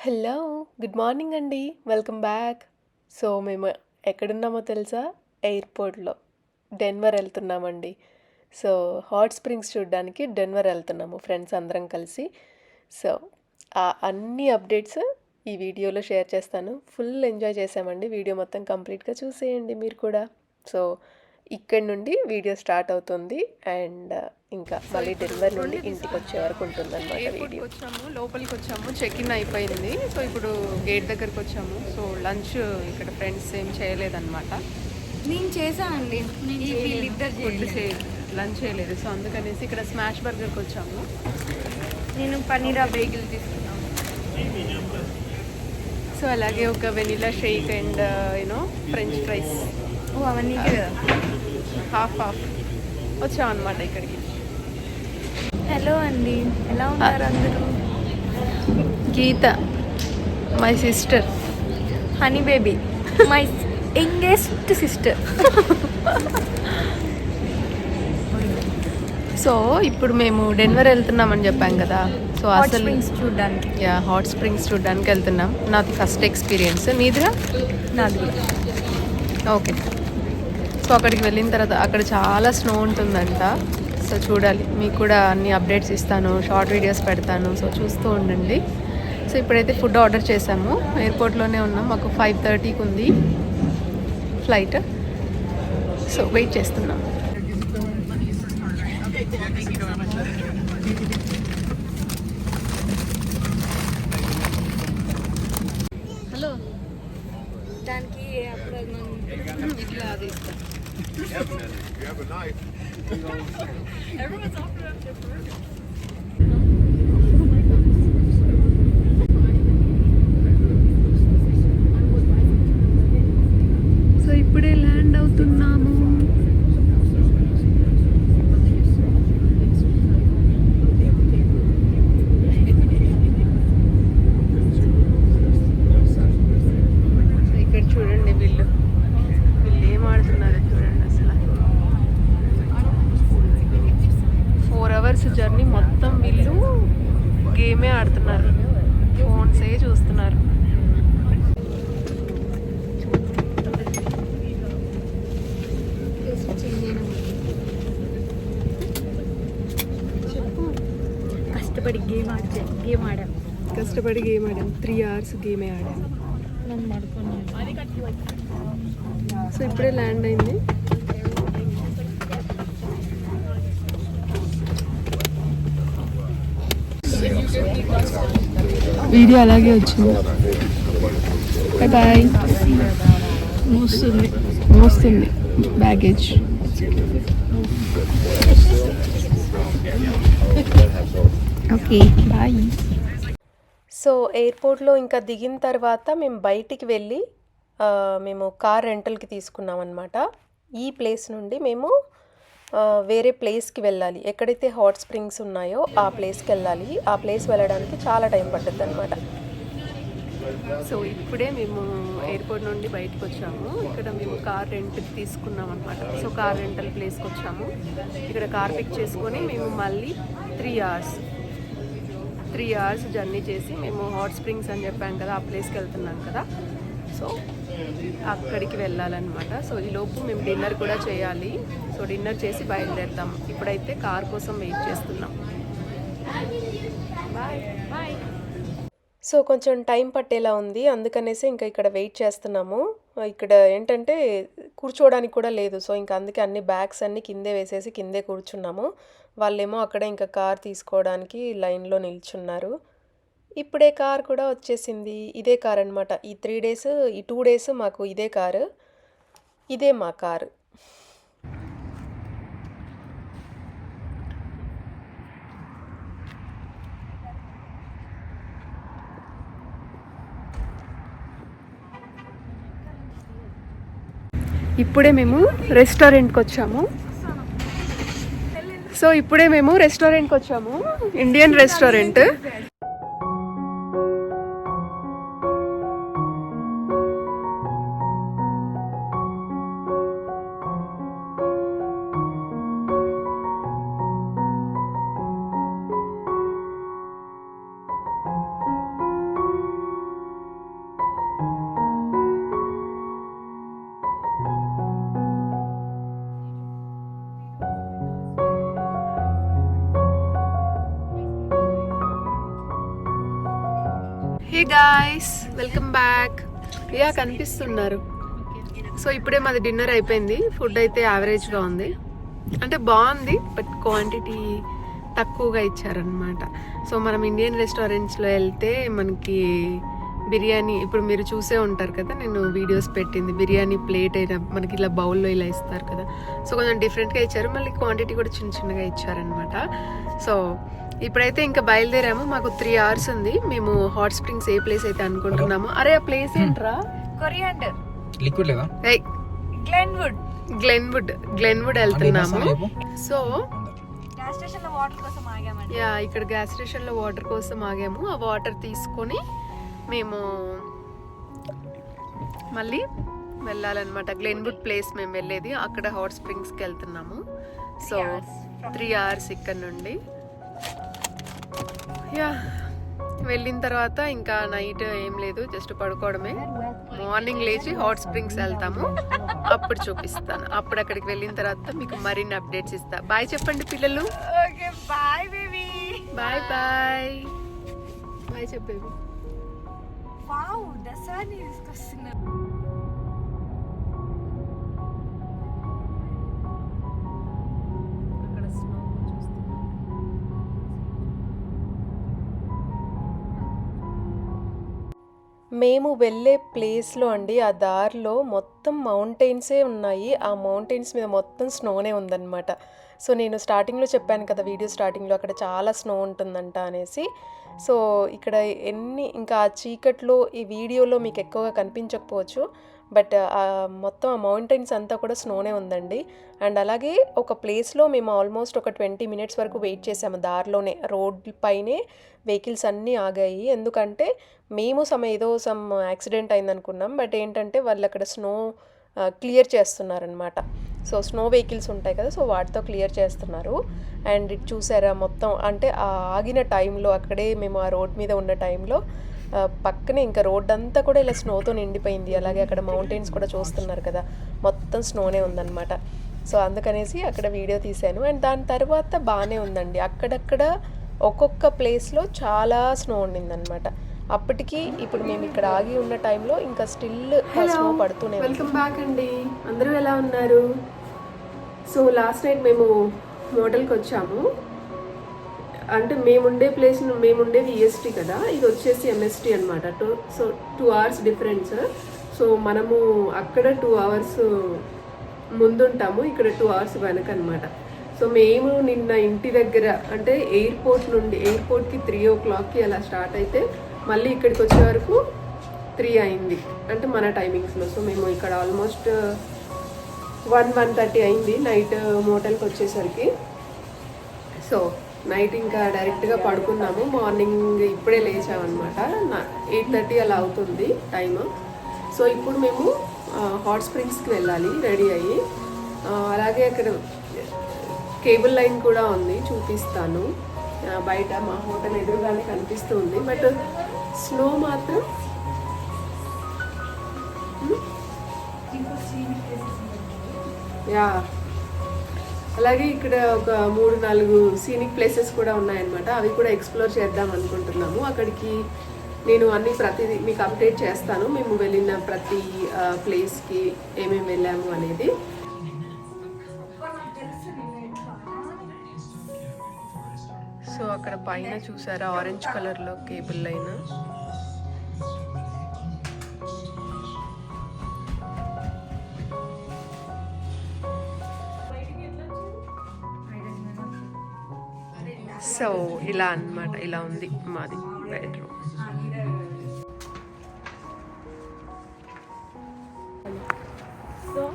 Hello good morning అండి. Welcome back. So మేము ఎక్కడున్నామో తెలుసా? ఎయిర్పోర్ట్లో. డెన్వర్ వెళ్తున్నామండి. సో హాట్ స్ప్రింగ్స్ చూడడానికి డెన్వర్ వెళ్తున్నాము ఫ్రెండ్స్ అందరం కలిసి. సో ఆ అన్ని అప్డేట్స్ ఈ వీడియోలో షేర్ చేస్తాను. ఫుల్ ఎంజాయ్ చేసామండి. వీడియో మొత్తం కంప్లీట్గా చూసేయండి మీరు కూడా. సో ఇక్కడ నుండి వీడియో స్టార్ట్ అవుతుంది అండ్ ఇంకా మళ్ళీ డెలివరీ నుండి ఇంటికి వచ్చే వరకు ఉంటుంది అనమాట వీడియో వచ్చాము లోపలికి వచ్చాము చెక్ ఇన్ అయిపోయింది. సో ఇప్పుడు గేట్ దగ్గరకు వచ్చాము. సో లంచ్ ఇక్కడ ఫ్రెండ్స్ ఏం చేయలేదన్నమాట. నేను చేశానండి ఈ వీళ్ళిద్దరు ఫుడ్ చేయలేదు. లంచ్ చేయలేదు. సో అందుకనేసి ఇక్కడ స్మాష్ బర్గర్కి వచ్చాము నేను పన్నీరా బేగిల్ తీసుకున్నాను. సో అలాగే ఒక vanilla shake and you know French fries ఓ అవన్నీ కదా హాఫ్ హాఫ్ అనమాట ఇక్కడికి. హలో అండి. ఎలా ఉన్నారు అందరూ? Geetha my sister honey baby my youngest sister so ఇప్పుడు మేము డెన్వర్ వెళ్తున్నామని చెప్పాం కదా. సో అసలు చూడడానికి. యా హాట్ స్ప్రింగ్స్ చూడడానికి వెళ్తున్నాం. నాది ఫస్ట్ ఎక్స్పీరియన్స్ నీదిగా నాది. ఓకే సో అక్కడికి వెళ్ళిన తర్వాత అక్కడ చాలా స్నో ఉంటుందంట. సో చూడాలి. మీకు కూడా అన్ని అప్డేట్స్ ఇస్తాను. షార్ట్ వీడియోస్ పెడతాను. సో చూస్తూ ఉండండి. సో ఇప్పుడైతే ఫుడ్ ఆర్డర్ చేసాము ఎయిర్పోర్ట్లోనే ఉన్నాం. మాకు ఫైవ్ థర్టీకి ఉంది ఫ్లైట్. సో వెయిట్ చేస్తున్నాం. దానికి అప్పుడు మనం ఇట్లా అది సో Hours journey మొత్తం వీళ్ళు గేమే ఆడుతున్నారు. ఫోన్సే చూస్తున్నారు. కష్టపడి గేమ్ ఆడితే గేమ్ ఆడాం. కష్టపడి గేమ్ ఆడాం. త్రీ అవర్స్ గేమే ఆడాం. సో ఇప్పుడే ల్యాండ్ అయింది. వీడియో అలాగే వచ్చింది. బాయ్ బాయ్ మోస్తుంది. మోస్తుంది. బ్యాగేజ్ ఓకే బాయ్ సో ఎయిర్పోర్ట్లో ఇంకా దిగిన తర్వాత మేము బయటికి వెళ్ళి మేము కార్ రెంటల్కి తీసుకున్నాం అనమాట ఈ ప్లేస్ నుండి మేము వేరే ప్లేస్కి వెళ్ళాలి. ఎక్కడైతే హాట్ స్ప్రింగ్స్ ఉన్నాయో ఆ ప్లేస్కి వెళ్ళాలి. ఆ ప్లేస్ వెళ్ళడానికి చాలా టైం పడుతుంది అనమాట సో ఇప్పుడే మేము ఎయిర్పోర్ట్ నుండి బయటకు వచ్చాము ఇక్కడ మేము కార్ రెంట్కి తీసుకున్నాం అనమాట సో కార్ రెంటల్ ప్లేస్కి వచ్చాము ఇక్కడ కార్ పిక్ చేసుకొని మేము మళ్ళీ three hours three hours journey చేసి మేము హాట్ స్ప్రింగ్స్ అని చెప్పాం కదా ఆ ప్లేస్కి వెళ్తున్నాం కదా. సో అక్కడికి వెళ్ళాలన్నమాట. సో ఈ లోపు మేము డిన్నర్ కూడా చేయాలి. సో డిన్నర్ చేసి బయలుదేరుతాం. ఇప్పుడైతే కార్ కోసం వెయిట్ చేస్తున్నాం. బాయ్. బాయ్. సో కొంచెం టైం పట్టేలా ఉంది. అందుకనేసి ఇంకా ఇక్కడ వెయిట్ చేస్తున్నాము. ఇక్కడ ఏంటంటే కూర్చోవడానికి కూడా లేదు. సో ఇంకా అందుకే అన్ని బ్యాగ్స్ అన్నీ కిందే వేసేసి కిందే కూర్చున్నాము. వాళ్ళేమో అక్కడ ఇంకా కార్ తీసుకోవడానికి లైన్లో నిల్చున్నారు. ఇప్పుడే కార్ కూడా వచ్చేసింది. ఇదే కార్ అనమాట ఈ త్రీ డేస్ ఈ టూ డేస్ మాకు ఇదే కారు. ఇదే మా కారు. ఇప్పుడే మేము రెస్టారెంట్కి వచ్చాము. సో ఇప్పుడే మేము రెస్టారెంట్కి వచ్చాము. Indian restaurant. Guys welcome back yeah కనిపిస్తున్నారు. సో ఇప్పుడే మాది డిన్నర్ అయిపోయింది. ఫుడ్ అయితే యావరేజ్గా ఉంది. అంటే బాగుంది బట్ క్వాంటిటీ తక్కువగా ఇచ్చారనమాట సో మనం ఇండియన్ రెస్టారెంట్స్లో వెళ్తే మనకి బిర్యానీ ఇప్పుడు మీరు చూసే ఉంటారు కదా నేను వీడియోస్ పెట్టింది. బిర్యానీ ప్లేట్ అయినా మనకి ఇలా బౌల్లో ఇలా ఇస్తారు కదా. సో కొంచెం డిఫరెంట్గా ఇచ్చారు. మళ్ళీ క్వాంటిటీ కూడా చిన్న చిన్నగా ఇచ్చారనమాట సో ఇప్పుడైతే ఇంకా బయలుదేరాము. మాకు త్రీ అవర్స్ ఉంది. మేము హాట్ స్ప్రింగ్స్ ఏ ప్లేస్ అయితే అనుకుంటున్నాము. అరే ఆ ప్లేస్ ఏంట్రా? కొరియాండర్ లిక్విడ్ లేదా? గ్లెన్వుడ్ గ్లెన్వుడ్ గ్లెన్వుడ్ వెళ్తున్నాము. సో గ్యాస్ స్టేషన్లో వాటర్ కోసం ఆగామండి. యా ఇక్కడ గ్యాస్ స్టేషన్లో వాటర్ కోసం ఆగాము. ఆ వాటర్ తీసుకొని మేము మళ్ళీ వెళ్ళాలన్నమాట. గ్లెన్వుడ్ ప్లేస్ మేము వెళ్ళేది. అక్కడ హాట్ స్ప్రింగ్స్కి వెళ్తున్నాము. సో త్రీ అవర్స్ ఇక్కడ నుండి. యా వెళ్ళిన తర్వాత ఇంకా నైట్ ఏం లేదు. జస్ట్ పడుకోవడమే. మార్నింగ్ లేచి హాట్ స్ప్రింగ్స్ వెళ్తాము. అప్పుడు చూపిస్తాను. అప్పుడు అక్కడికి వెళ్ళిన తర్వాత మీకు మరిన్ని అప్డేట్స్ ఇస్తా. బాయ్ చెప్పండి పిల్లలు. బాయ్ బాయ్ బాయ్ చెప్పేవి. వావ్ దసరాని తీసుకొస్తున్నా మేము వెళ్ళే ప్లేస్లో అండి ఆ దారిలో మొత్తం మౌంటైన్సే ఉన్నాయి. ఆ మౌంటైన్స్ మీద మొత్తం స్నోనే ఉందన్నమాట. సో నేను స్టార్టింగ్లో చెప్పాను కదా వీడియో స్టార్టింగ్లో అక్కడ చాలా స్నో ఉంటుందంట అనేసి. సో ఇక్కడ ఎన్ని ఇంకా ఆ చీకట్లో ఈ వీడియోలో మీకు ఎక్కువగా కనిపించకపోవచ్చు. బట్ మొత్తం ఆ మౌంటైన్స్ అంతా కూడా స్నోనే ఉందండి. అండ్ అలాగే ఒక ప్లేస్లో మేము ఆల్మోస్ట్ ఒక ట్వంటీ మినిట్స్ వరకు వెయిట్ చేసాము దారిలోనే రోడ్ పైనే వెహికల్స్ అన్నీ ఆగాయి. ఎందుకంటే మేము సమ్ ఏదో సమ్ యాక్సిడెంట్ అయిందనుకున్నాం. బట్ ఏంటంటే వాళ్ళు అక్కడ స్నో క్లియర్ చేస్తున్నారనమాట సో స్నో వెహికల్స్ ఉంటాయి కదా సో వాటితో క్లియర్ చేస్తున్నారు. అండ్ ఇటు చూసారా మొత్తం అంటే ఆ ఆగిన టైంలో అక్కడే మేము ఆ రోడ్ మీద ఉన్న టైంలో పక్కనే ఇంకా రోడ్ అంతా కూడా ఇలా స్నోతో నిండిపోయింది. అలాగే అక్కడ మౌంటైన్స్ కూడా చూస్తున్నారు కదా మొత్తం స్నోనే ఉందన్నమాట. సో అందుకనేసి అక్కడ వీడియో తీశాను. అండ్ దాని తర్వాత బాగానే ఉందండి. అక్కడక్కడ ఒక్కొక్క ప్లేస్లో చాలా స్నో ఉండిందనమాట అప్పటికి ఇప్పుడు మేము ఇక్కడ ఆగి ఉన్న టైంలో ఇంకా స్టిల్ స్నో పడుతూనే వెల్కమ్ బ్యాక్ అండి. అందరూ ఎలా ఉన్నారు? సో లాస్ట్ నైట్ మేము మోటల్కి వచ్చాము. అంటే మేముండే ప్లేస్ మేముండేది ఈఎస్టీ కదా. ఇది వచ్చేసి ఎంఎస్టీ అనమాట two so two hours difference. So మనము అక్కడ టూ అవర్స్ ముందుంటాము. ఇక్కడ టూ అవర్స్ వెనక అనమాట సో మేము నిన్న ఇంటి దగ్గర అంటే ఎయిర్పోర్ట్ నుండి ఎయిర్పోర్ట్కి త్రీ ఓ క్లాక్కి అలా స్టార్ట్ అయితే మళ్ళీ ఇక్కడికి వచ్చే వరకు త్రీ అయింది. అంటే మన టైమింగ్స్లో. సో మేము ఇక్కడ ఆల్మోస్ట్ వన్ వన్ థర్టీ అయింది నైట్ మోటల్కి వచ్చేసరికి. సో నైట్ ఇంకా డైరెక్ట్గా పడుకున్నాము. మార్నింగ్ ఇప్పుడే లేచామన్నమాట. ఎయిట్ థర్టీ అలా అవుతుంది టైమ్. సో ఇప్పుడు మేము హాట్ స్ప్రింగ్స్కి వెళ్ళాలి రెడీ అయ్యి. అలాగే అక్కడ కేబుల్ లైన్ కూడా ఉంది చూపిస్తాను. బయట మా హోటల్ ఎదురుగానే కనిపిస్తుంది. బట్ స్నో మాత్రం యా. అలాగే ఇక్కడ ఒక మూడు నాలుగు సీనిక్ ప్లేసెస్ కూడా ఉన్నాయన్నమాట. అవి కూడా ఎక్స్ప్లోర్ చేద్దాం అనుకుంటున్నాము. అక్కడికి నేను అన్ని ప్రతిదీ మీకు అప్డేట్ చేస్తాను. మేము వెళ్ళిన ప్రతి ప్లేస్కి ఏమేమి వెళ్ళాము అనేది. సో అక్కడ పైన చూసారా? ఆరెంజ్ కలర్లో కేబుల్ లైన్? సో ఇలా అన్నమాట ఇలా ఉంది మాది బెడ్రూమ్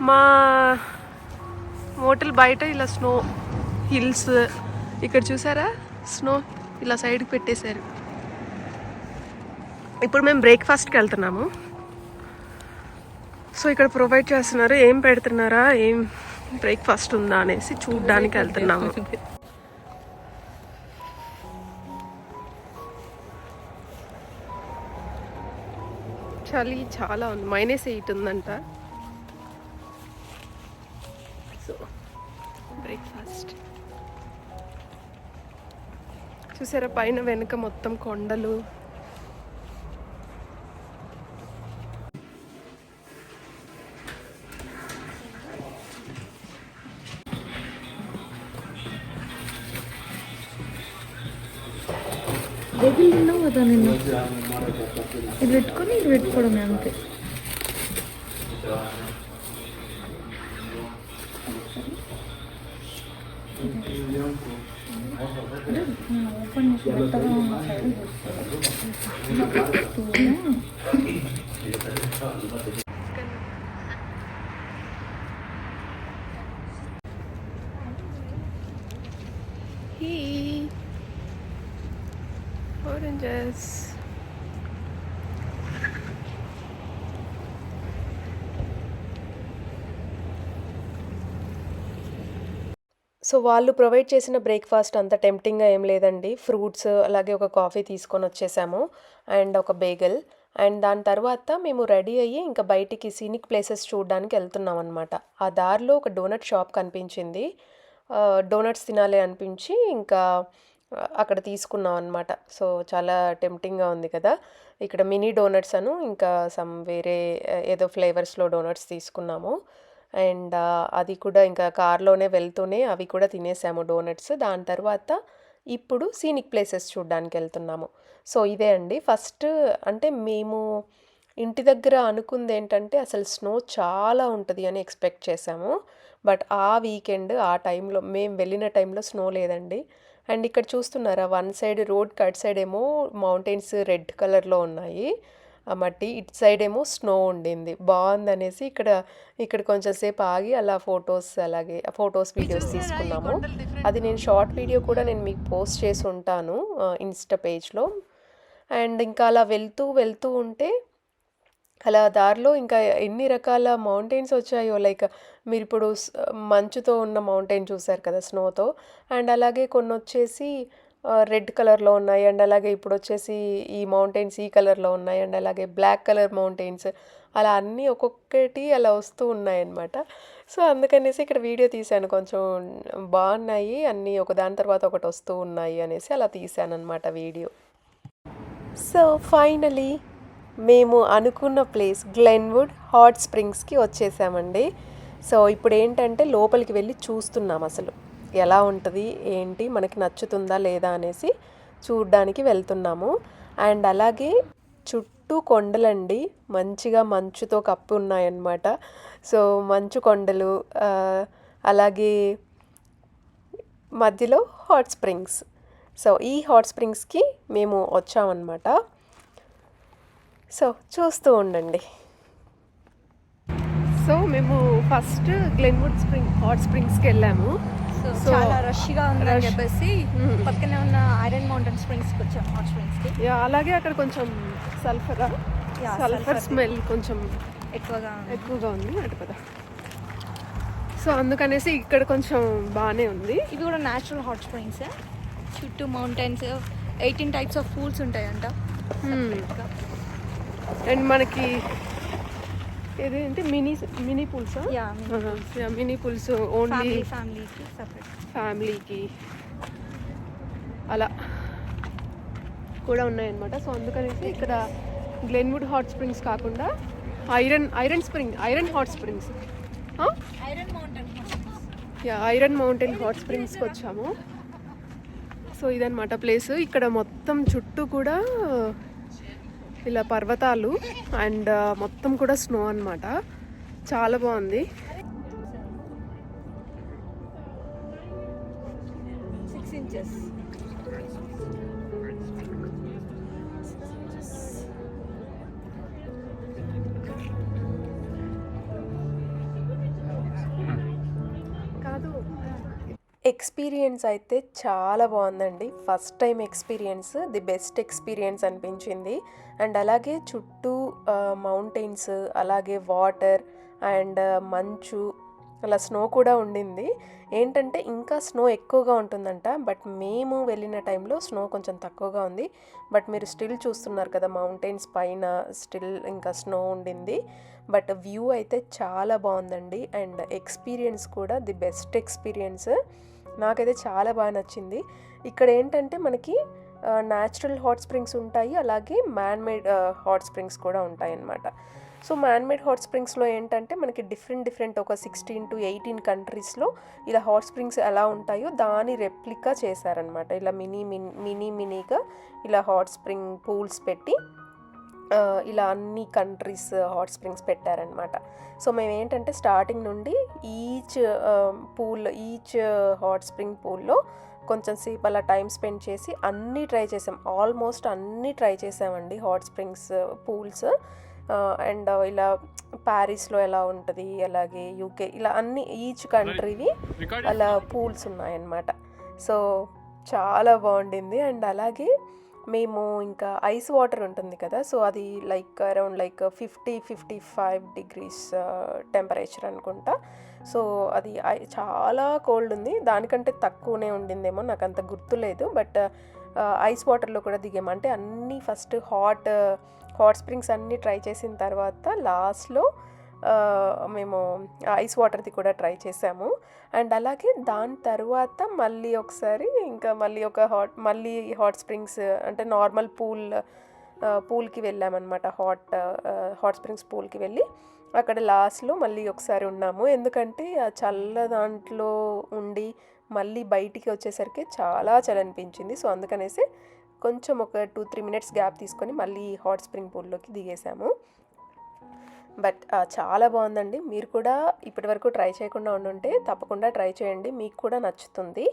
మా హోటల్ బయట ఇలా స్నో హిల్స్ ఇక్కడ చూసారా? స్నో ఇలా సైడ్కి పెట్టేశారు. ఇప్పుడు మేము బ్రేక్ఫాస్ట్కి వెళ్తున్నాము. సో ఇక్కడ ప్రొవైడ్ చేస్తున్నారు ఏం పెడుతున్నారా ఏం బ్రేక్ఫాస్ట్ ఉందా అనేసి చూడ్డానికి వెళ్తున్నాము. చలి చాలా ఉంది. మైనస్ ఎయిట్ ఉందంట. సో బ్రేక్ఫాస్ట్ చూసారా పైన వెనుక మొత్తం కొండలు. Degil. ఇది పెట్టుకొని ఇది పెట్టుకోవడమే అంతే ఓపెన్ చేసి పెట్టగా ఉన్న Hey. Oranges. సో వాళ్ళు ప్రొవైడ్ చేసిన బ్రేక్ఫాస్ట్ అంత టెంప్టింగ్గా ఏం లేదండి. ఫ్రూట్స్ అలాగే ఒక కాఫీ తీసుకొని వచ్చేసాము అండ్ ఒక బేగల్. అండ్ దాని తర్వాత మేము రెడీ అయ్యి ఇంకా బయటికి సీనిక్ ప్లేసెస్ చూడడానికి వెళ్తున్నాం అనమాట ఆ దారిలో ఒక డోనట్ షాప్ కనిపించింది. డోనట్స్ తినాలి అనిపించి ఇంకా అక్కడ తీసుకున్నాం అనమాట సో చాలా టెంప్టింగ్గా ఉంది కదా. ఇక్కడ మినీ డోనట్స్ అను ఇంకా సమ్ వేరే ఏదో ఫ్లేవర్స్లో డోనట్స్ తీసుకున్నాము. అండ్ అది కూడా ఇంకా కార్లోనే వెళ్తూనే అవి కూడా తినేసాము డోనట్స్. దాని తర్వాత ఇప్పుడు సీనిక్ ప్లేసెస్ చూడడానికి వెళ్తున్నాము. సో ఇదే అండి. ఫస్ట్ అంటే మేము ఇంటి దగ్గర అనుకుంది ఏంటంటే అసలు స్నో చాలా ఉంటుంది అని ఎక్స్పెక్ట్ చేసాము. బట్ ఆ వీకెండ్ ఆ టైంలో మేము వెళ్ళిన టైంలో స్నో లేదండి. అండ్ ఇక్కడ చూస్తున్నారా one side road cut side ఏమో మౌంటైన్స్ రెడ్ కలర్లో ఉన్నాయి. ఆ మట్టి ఇటు సైడ్ ఏమో స్నో ఉండింది. బాగుందనేసి ఇక్కడ ఇక్కడ కొంచెం సేపు ఆగి అలా ఫొటోస్ అలాగే ఫొటోస్ వీడియోస్ తీసుకున్నాము. అది నేను షార్ట్ వీడియో కూడా నేను మీకు పోస్ట్ చేసి ఉంటాను ఇన్స్టా పేజ్లో. అండ్ ఇంకా అలా వెళ్తూ వెళ్తూ ఉంటే అలా దారిలో ఇంకా ఎన్ని రకాల మౌంటైన్స్ వచ్చాయో లైక్ మీరు ఇప్పుడు మంచుతో ఉన్న మౌంటైన్ చూసారు కదా స్నోతో. అండ్ అలాగే కొన్ని వచ్చేసి రెడ్ కలర్లో ఉన్నాయి. అండ్ అలాగే ఇప్పుడు వచ్చేసి ఈ మౌంటైన్స్ ఈ కలర్లో ఉన్నాయి. అండ్ అలాగే బ్లాక్ కలర్ మౌంటైన్స్ అలా అన్నీ ఒక్కొక్కటి అలా వస్తూ ఉన్నాయన్నమాట. సో అందుకనేసి ఇక్కడ వీడియో తీశాను. కొంచెం బాగున్నాయి. అన్నీ ఒకదాని తర్వాత ఒకటి వస్తూ ఉన్నాయి అనేసి అలా తీశాను అనమాట వీడియో. సో ఫైనలీ మేము అనుకున్న ప్లేస్ గ్లెన్వుడ్ హాట్ స్ప్రింగ్స్కి వచ్చేసామండి. సో ఇప్పుడు ఏంటంటే లోపలికి వెళ్ళి చూస్తున్నాం అసలు. ఎలా ఉంటుంది ఏంటి మనకి నచ్చుతుందా లేదా అనేసి చూడ్డానికి వెళ్తున్నాము. అండ్ అలాగే చుట్టూ కొండలండి మంచిగా మంచుతో కప్పి ఉన్నాయన్నమాట. సో మంచు కొండలు అలాగే మధ్యలో హాట్ స్ప్రింగ్స్. సో ఈ హాట్ స్ప్రింగ్స్కి మేము వచ్చామన్నమాట. సో చూస్తూ ఉండండి. సో మేము ఫస్ట్ గ్లెన్వుడ్ స్ప్రింగ్ హాట్ స్ప్రింగ్స్కి వెళ్ళాము. సో చాలా రష్గా ఉందని. చెప్పేసి Hmm. పక్కనే ఉన్న ఐరన్ మౌంటైన్ స్ప్రింగ్స్కి వచ్చాం హాట్ స్ప్రింగ్స్కి అలాగే అక్కడ కొంచెం సల్ఫర్ సల్ఫర్. స్మెల్ కొంచెం ఎక్కువగా ఉంది. ఎక్కువగా ఉంది అటు కదా సో అందుకనేసి ఇక్కడ కొంచెం బాగానే ఉంది ఇవి కూడా న్యాచురల్ హాట్ స్ప్రింగ్స్ చుట్టూ mountains eighteen types of pools ఉంటాయంట. అండ్ మనకి ఏదేంటి? Mini mini pools? Mini pools. Only family ఫ్యామిలీకి సపరేట్. ఫ్యామిలీకి అలా కూడా ఉన్నాయన్నమాట. సో అందుకనేసి ఇక్కడ గ్లెన్వుడ్ హాట్ స్ప్రింగ్స్ కాకుండా iron iron spring iron hot springs. Iron mountain yeah iron mountain hot స్ప్రింగ్స్కి వచ్చాము. సో ఇదన్నమాట ప్లేస్. ఇక్కడ మొత్తం చుట్టూ కూడా ఇలా పర్వతాలు అండ్ మొత్తం కూడా స్నో అన్నమాట. చాలా బాగుంది. ఎక్స్పీరియన్స్ అయితే చాలా బాగుందండి. First time experience the best experience అనిపించింది. అండ్ అలాగే చుట్టూ మౌంటైన్స్ అలాగే వాటర్ అండ్ మంచు అలా స్నో కూడా ఉండింది. ఏంటంటే ఇంకా స్నో ఎక్కువగా ఉంటుందంట. బట్ మేము వెళ్ళిన టైంలో స్నో కొంచెం తక్కువగా ఉంది. బట్ మీరు స్టిల్ చూస్తున్నారు కదా మౌంటైన్స్ పైన స్టిల్ ఇంకా స్నో ఉండింది. బట్ వ్యూ అయితే చాలా బాగుందండి. అండ్ ఎక్స్పీరియన్స్ కూడా ది బెస్ట్ ఎక్స్పీరియన్స్. నాకైతే చాలా బాగా నచ్చింది. ఇక్కడ ఏంటంటే మనకి న్యాచురల్ హాట్ స్ప్రింగ్స్ ఉంటాయి అలాగే మ్యాన్మేడ్ హాట్ స్ప్రింగ్స్ కూడా ఉంటాయి అన్నమాట సో మ్యాన్మేడ్ హాట్ స్ప్రింగ్స్లో ఏంటంటే మనకి డిఫరెంట్ డిఫరెంట్ ఒక సిక్స్టీన్ టు ఎయిటీన్ కంట్రీస్లో ఇలా హాట్ స్ప్రింగ్స్ ఎలా ఉంటాయో దాని రెప్లికా చేశారనమాట ఇలా మినీ మినీ మినీ మినీగా ఇలా హాట్ స్ప్రింగ్ పూల్స్ పెట్టి ఇలా అన్ని కంట్రీస్ హాట్ స్ప్రింగ్స్ పెట్టారనమాట సో మేము ఏంటంటే స్టార్టింగ్ నుండి each pool each hot spring పూల్లో కొంచెం సేపు అలా టైం స్పెండ్ చేసి అన్నీ ట్రై చేసాం. ఆల్మోస్ట్ అన్నీ ట్రై చేసామండి హాట్ స్ప్రింగ్స్ పూల్స్ అండ్ ఇలా ప్యారిస్లో ఎలా ఉంటుంది అలాగే యూకే ఇలా అన్ని ఈచ్ కంట్రీవి అలా పూల్స్ ఉన్నాయన్నమాట. సో చాలా బాగుండింది. అండ్ అలాగే మేము ఇంకా ఐస్ వాటర్ ఉంటుంది కదా సో అది like around like fifty fifty five degrees temperature అనుకుంటా. సో అది ఐ- చాలా కోల్డ్ ఉంది. దానికంటే తక్కువనే ఉండిందేమో నాకు అంత గుర్తులేదు బట్ ఐస్ వాటర్లో కూడా దిగామంటే అన్నీ ఫస్ట్ హాట్ హాట్ స్ప్రింగ్స్ అన్నీ ట్రై చేసిన తర్వాత లాస్ట్లో మేము ఐస్ వాటర్ది కూడా ట్రై చేసాము. అండ్ అలాగే దాని తర్వాత మళ్ళీ ఒకసారి ఇంకా మళ్ళీ ఒక హాట్ మళ్ళీ హాట్ స్ప్రింగ్స్ అంటే నార్మల్ పూల్ పూల్కి వెళ్ళామన్నమాట. హాట్ హాట్ స్ప్రింగ్స్ పూల్కి వెళ్ళి అక్కడ లాస్ట్లో మళ్ళీ ఒకసారి ఉన్నాము. ఎందుకంటే ఆ చల్ల దాంట్లో ఉండి మళ్ళీ బయటికి వచ్చేసరికి చాలా చలి అనిపించింది. సో అందుకనేసి కొంచెం ఒక టూ త్రీ మినిట్స్ గ్యాప్ తీసుకొని మళ్ళీ హాట్ స్ప్రింగ్ పూల్లోకి దిగేసాము. బట్ చాలా బాగుందండి. మీరు కూడా ఇప్పటివరకు ట్రై చేయకుండా ఉండుంటే తప్పకుండా ట్రై చేయండి. మీకు కూడా నచ్చుతుంది.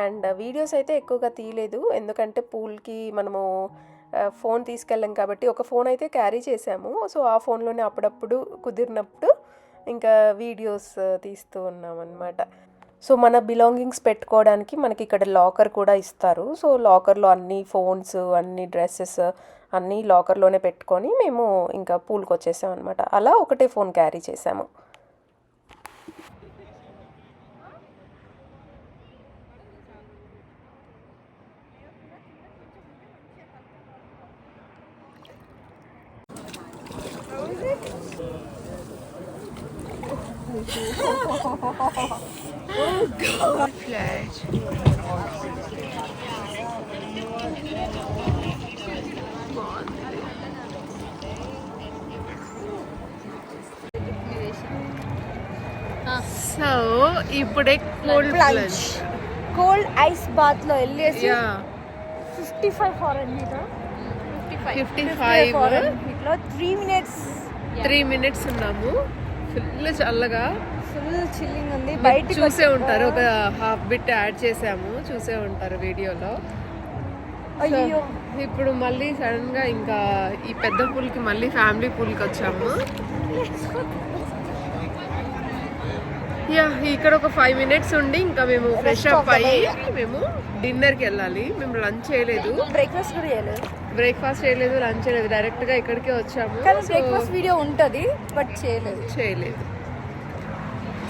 అండ్ వీడియోస్ అయితే ఎక్కువగా తీయలేదు. ఎందుకంటే పూల్కి మనము ఫోన్ తీసుకెళ్ళాం కాబట్టి ఒక ఫోన్ అయితే క్యారీ చేసాము. సో ఆ ఫోన్లోనే అప్పుడప్పుడు కుదిరినప్పుడు ఇంకా వీడియోస్ తీస్తూ ఉన్నాం అనమాట సో మన బిలాంగింగ్స్ పెట్టుకోవడానికి మనకి ఇక్కడ లాకర్ కూడా ఇస్తారు. సో లాకర్లో అన్ని ఫోన్స్ అన్ని డ్రెస్సెస్ అన్నీ లాకర్లోనే పెట్టుకొని మేము ఇంకా పూల్కి వచ్చేసాం అనమాట అలా ఒకటే ఫోన్ క్యారీ చేసాము సో ఇప్పుడే కోల్డ్ ప్లంజ్ కోల్డ్ ఐస్ బాత్లో వెళ్ళేసి fifty five Fahrenheit meter fifty ఫైవ్లో త్రీ మినిట్స్ త్రీ మినిట్స్ ఉన్నాము. ఫుల్ చల్లగా. ఫుల్ చిల్లింగ్ ఉంది. బయట చూసే ఉంటారు. ఒక హాఫ్ బిట్ యాడ్ చేసాము. చూసే ఉంటారు వీడియోలో. అయ్యో. ఇప్పుడు మళ్ళీ సడన్గా ఇంకా ఈ పెద్ద పూల్కి మళ్ళీ ఫ్యామిలీ పూల్కి వచ్చాము. యా ఇక్కడ ఒక ఫైవ్ మినిట్స్ ఉండి ఇంకా మేము ఫ్రెష్ అప్ అయ్యి మేము డిన్నర్కి వెళ్ళాలి. మేము లంచ్ చేయలేదు. బ్రేక్ఫాస్ట్ కూడా చేయలేదు. బ్రేక్ఫాస్ట్ చేయలేదు లంచ్ చేయలేదు. డైరెక్ట్గా ఇక్కడికే వచ్చాము. కానీ బ్రేక్ఫాస్ట్ వీడియో ఉంటుంది బట్ చేయలేదు. చేయలేదు.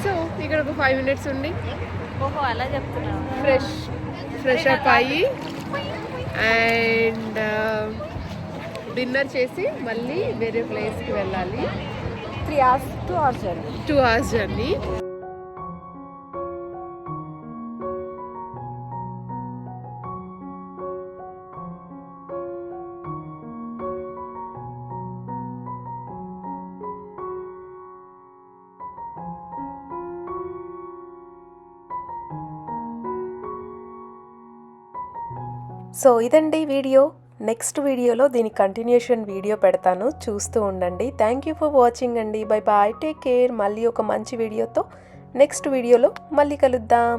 సో ఇక్కడ ఒక ఫైవ్ మినిట్స్ ఉండి ఓహో అలా చెప్తున్నా ఫ్రెష్ ఫ్రెష్ అప్ అయ్యి అండ్ డిన్నర్ చేసి మళ్ళీ వేరే ప్లేస్కి వెళ్ళాలి. Three hours two hours journey two hours journey so ఇదండి వీడియో. నెక్స్ట్ వీడియోలో దీని కంటిన్యూషన్ వీడియో పెడతాను. చూస్తూ ఉండండి. థ్యాంక్ యూ ఫర్ వాచింగ్ అండి. బై బాయ్ టేక్ కేర్ మళ్ళీ ఒక మంచి వీడియోతో నెక్స్ట్ వీడియోలో మళ్ళీ కలుద్దాం.